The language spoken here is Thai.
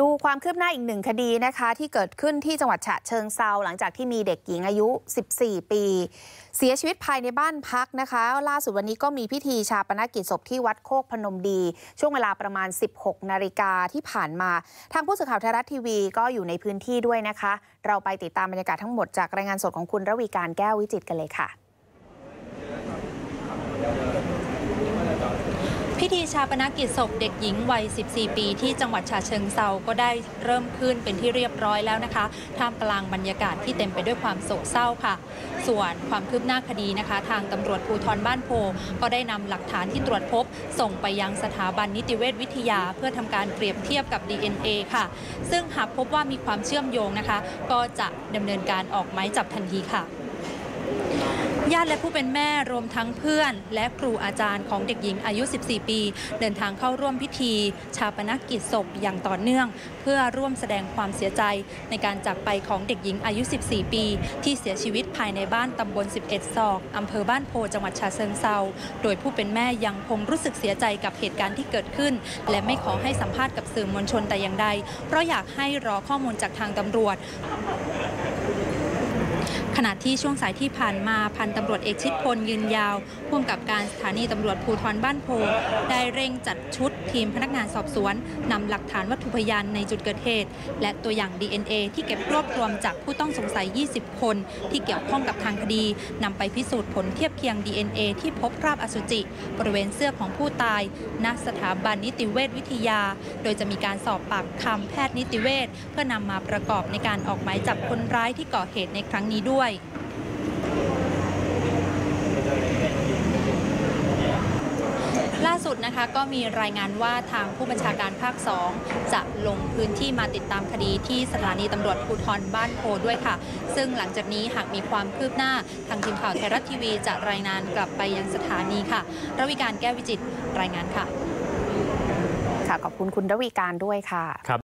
ดูความคืบหน้าอีกหนึ่งคดีนะคะ ที่เกิดขึ้นที่จังหวัดฉะเชิงเซาหลังจากที่มีเด็กหญิงอายุ 14 ปี เสียชีวิตภายในบ้านพักนะคะ ล่าสุดวันนี้ก็มีพิธีชาปนกิจศพที่วัดโคกพนมดี ช่วงเวลาประมาณ 16 นาฬิกาที่ผ่านมา ทางผู้สื่อข่าวไทยรัฐทีวีก็อยู่ในพื้นที่ด้วยนะคะ เราไปติดตามบรรยากาศทั้งหมดจากรายงานสดของคุณระวีการแก้ววิจิตกันเลยค่ะ พิธีชาปนกิจศพเด็กหญิงวัย 14 ปีที่จังหวัดฉะเชิงเซาก็ได้เริ่มขึ้นเป็นที่เรียบร้อยแล้วนะคะ ท่ามกลางบรรยากาศที่เต็มไปด้วยความโศกเศร้าค่ะ ส่วนความคืบหน้าคดีนะคะ ทางตำรวจภูธรบ้านโพ ก็ได้นำหลักฐานที่ตรวจพบ ส่งไปยังสถาบันนิติเวชวิทยา เพื่อทำการเปรียบเทียบกับ DNA ค่ะ ซึ่งหากพบว่ามีความเชื่อมโยงนะคะ ก็จะดำเนินการออกหมายจับทันทีค่ะ ญาติและผู้เป็นแม่รวมทั้งเพื่อน และครูอาจารย์ของเด็กหญิงอายุ 14 ปี เดินทางเข้าร่วมพิธี ชาปนกิจศพอย่างต่อเนื่อง เพื่อร่วมแสดงความเสียใจในการจากไปของเด็กหญิงอายุ 14 ปี ที่เสียชีวิตภายในบ้านตำบล 11ศอกอำเภอบ้านโพจังหวัดฉะเชิงเซาโดยผู้เป็นแม่ยังคงรู้สึกเสียใจกับเหตุการณ์ที่เกิดขึ้น และไม่ขอให้สัมภาษณ์กับสื่อมวลชนแต่อย่างใด เพราะอยากให้รอข้อมูลจากทางตำรวจ ขณะที่ช่วงสายที่ผ่านมาพันตำรวจเอกชิดพลยืนยาวพ่วงกับการสถานีตำรวจภูธรบ้านโพได้เร่งจัดชุดทีมพนักงานสอบสวนนำหลักฐานวัตถุพยานในจุดเกิดเหตุ และตัวอย่าง DNA ที่เก็บรวบรวมจากผู้ต้องสงสัย 20 คน ที่เกี่ยวข้องกับทางคดีนำไปพิสูจน์ผลเทียบเคียง DNA ที่พบคราบอสุจิ บริเวณเสื้อของผู้ตายณสถาบันนิติเวชวิทยา โดยจะมีการสอบปากคำแพทย์นิติเวชเพื่อนำมาประกอบในการออกหมายจับคนร้ายที่ก่อเหตุในครั้งนี้ด้วยล่าสุดนะคะก็มีรายงานว่าทางผู้บัญชาการภาค 2 จะลงพื้นที่มาติดตามคดีที่สถานีตำรวจภูธรบ้านโพด้วยค่ะ ซึ่งหลังจากนี้หากมีความคืบหน้าทางทีมข่าวไทยรัฐทีวีจะรายงานกลับไปยังสถานีค่ะระวิการแก้ววิจิตรรายงานค่ะ ค่ะขอบคุณคุณระวีการด้วยค่ะ